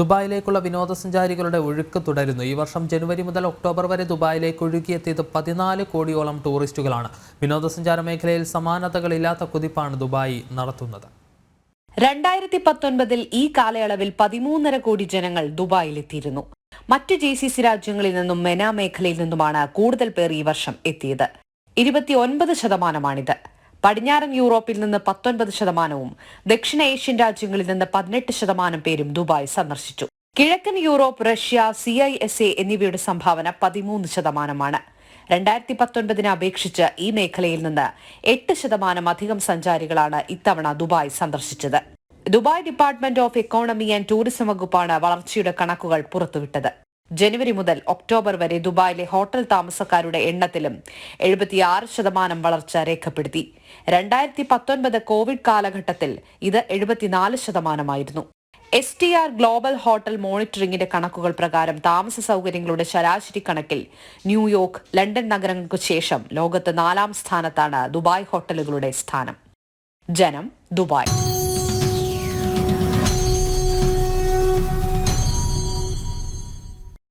ദുബായിലേക്കുള്ള വിനോദസഞ്ചാരികളുടെ ഒഴുക്ക് തുടരുന്നു. ഈ വർഷം ജനുവരി മുതൽ ഒക്ടോബർ വരെ ദുബായിലേക്ക് ഒഴുകിയെത്തിയത് പതിനാല് കോടിയോളം ടൂറിസ്റ്റുകളാണ്. വിനോദസഞ്ചാര മേഖലയിൽ സമാനതകളില്ലാത്ത കുതിപ്പാണ് ദുബായി നടത്തുന്നത്. രണ്ടായിരത്തി പത്തൊൻപതിൽ ഈ കാലയളവിൽ പതിമൂന്നര കോടി ജനങ്ങൾ ദുബായിലെത്തിയിരുന്നു. മറ്റ് ജെ സി സി രാജ്യങ്ങളിൽ നിന്നും മെനാ മേഖലയിൽ നിന്നുമാണ് കൂടുതൽ പേർ ഈ വർഷം എത്തിയത്. ഇരുപത്തിയൊൻപത് ശതമാനമാണിത്. പടിഞ്ഞാറൻ യൂറോപ്പിൽ നിന്ന് പത്തൊൻപത് ശതമാനവും ദക്ഷിണ ഏഷ്യൻ രാജ്യങ്ങളിൽ നിന്ന് പതിനെട്ട് ശതമാനം പേരും ദുബായ് സന്ദർശിച്ചു. കിഴക്കൻ Europe Russia C I S A എന്നിവയുടെ സംഭാവന പതിമൂന്ന് ശതമാനമാണ്. രണ്ടായിരത്തി പത്തൊൻപതിനെ അപേക്ഷിച്ച് ഈ മേഖലയിൽ നിന്ന് എട്ട് ശതമാനം അധികം സഞ്ചാരികളാണ് ഇത്തവണ ദുബായ് സന്ദർശിച്ചത്. Dubai department of economy and tourism വകുപ്പാണ് വളർച്ചയുടെ കണക്കുകൾ പുറത്തുവിട്ടത്. ജനുവരി മുതൽ ഒക്ടോബർ വരെ ദുബായിലെ ഹോട്ടൽ താമസക്കാരുടെ എണ്ണത്തിലും എഴുപത്തിയാറ് ശതമാനം വളർച്ച രേഖപ്പെടുത്തി. രണ്ടായിരത്തി പത്തൊൻപത് കോവിഡ് കാലഘട്ടത്തിൽ ഇത് എഴുപത്തിനാല് ശതമാനമായിരുന്നു. S T R global hotel മോണിറ്ററിംഗിന്റെ കണക്കുകൾ പ്രകാരം താമസ സൗകര്യങ്ങളുടെ ശരാശരി കണക്കിൽ ന്യൂയോർക്ക് ലണ്ടൻ നഗരങ്ങൾക്ക് ശേഷം ലോകത്ത് നാലാം സ്ഥാനത്താണ് ദുബായ് ഹോട്ടലുകളുടെ സ്ഥാനം. ജനം ദുബായ്.